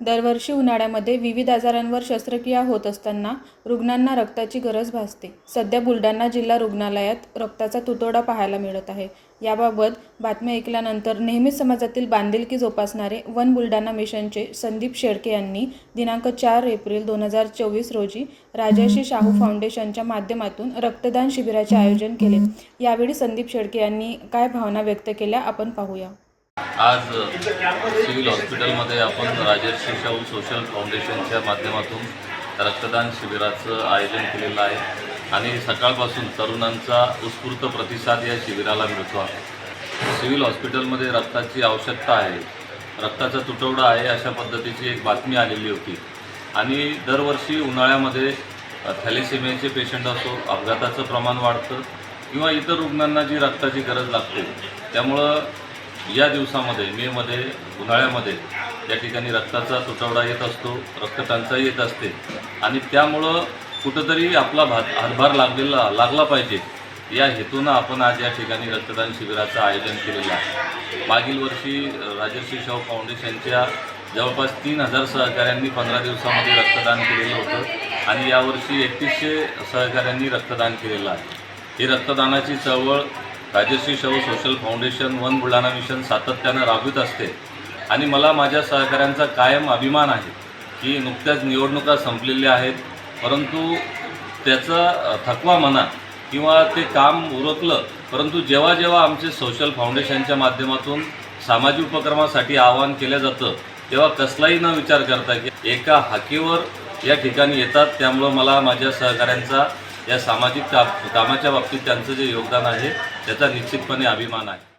दरवर्षी उन्हाळ्यामध्ये विविध आजारांवर शस्त्रक्रिया होत असताना रुग्णांना रक्ताची गरज भासते. सध्या बुलढाणा जिल्हा रुग्णालयात रक्ताचा तुटवडा पाहायला मिळत आहे. याबाबत बातमी ऐकल्यानंतर नेहमीच समाजातील बांधिलकी जोपासणारे वन बुलढाणा मिशनचे संदीप शेळके यांनी दिनांक चार एप्रिल दोन हजार चोवीस रोजी राजर्षी शाहू फाउंडेशनच्या माध्यमातून रक्तदान शिबिराचे आयोजन केले. यावेळी संदीप शेळके यांनी काय भावना व्यक्त केल्या आपण पाहूया. आज सिव्हिल हॉस्पिटलमध्ये आपण राजर्षी शाहू सोशल फाउंडेशनच्या माध्यमातून रक्तदान शिबिराचं आयोजन केलेलं आहे. आणि सकाळपासून तरुणांचा उत्स्फूर्त प्रतिसाद या शिबिराला मिळतो आहे. सिव्हिल हॉस्पिटलमध्ये रक्ताची आवश्यकता आहे. रक्ताचा तुटवडा आहे अशा पद्धतीची एक बातमी आलेली होती. आणि दरवर्षी उन्हाळ्यामध्ये अ, थॅलेसेमियाचे पेशंट असो अपघाताचं प्रमाण वाढतं किंवा इतर रुग्णांना जी रक्ताची गरज लागते त्यामुळं या दिवसामध्ये मेमध्ये उन्हाळ्यामध्ये या ठिकाणी रक्ताचा तुटवडा येत असतो रक्तटंचाई येत असते. आणि त्यामुळं कुठंतरी आपला भात हातभार लागलेला लागला पाहिजे. या हेतूनं आपण आज या ठिकाणी रक्तदान शिबिराचं आयोजन केलेलं आहे. मागील वर्षी राजर्षी शाहू फाउंडेशनच्या जवळपास तीन हजार सहकाऱ्यांनी पंधरा दिवसामध्ये रक्तदान केलेलं होतं आणि यावर्षी एकतीसशे सहकाऱ्यांनी रक्तदान केलेलं आहे. ही रक्तदानाची चळवळ Rajarshi Shahu social foundation one Buldhana mission सातत्यानं राबवित असते. आणि मला माझ्या सहकाऱ्यांचा कायम अभिमान आहे की नुकत्याच निवडणुका संपलेल्या आहेत. परंतु त्याचा थकवा म्हणा किंवा ते काम उरकलं परंतु जेव्हा जेव्हा आमचे सोशल फाउंडेशनच्या माध्यमातून सामाजिक उपक्रमासाठी आवाहन केलं जातं तेव्हा कसलाही न विचार करता की एका हाकेवर या ठिकाणी येतात. त्यामुळं मला माझ्या सहकाऱ्यांचा या सामाजिक कामाच्या बाबतीत त्यांचं जे योगदान आहे त्याचा निश्चितपणे अभिमान आहे.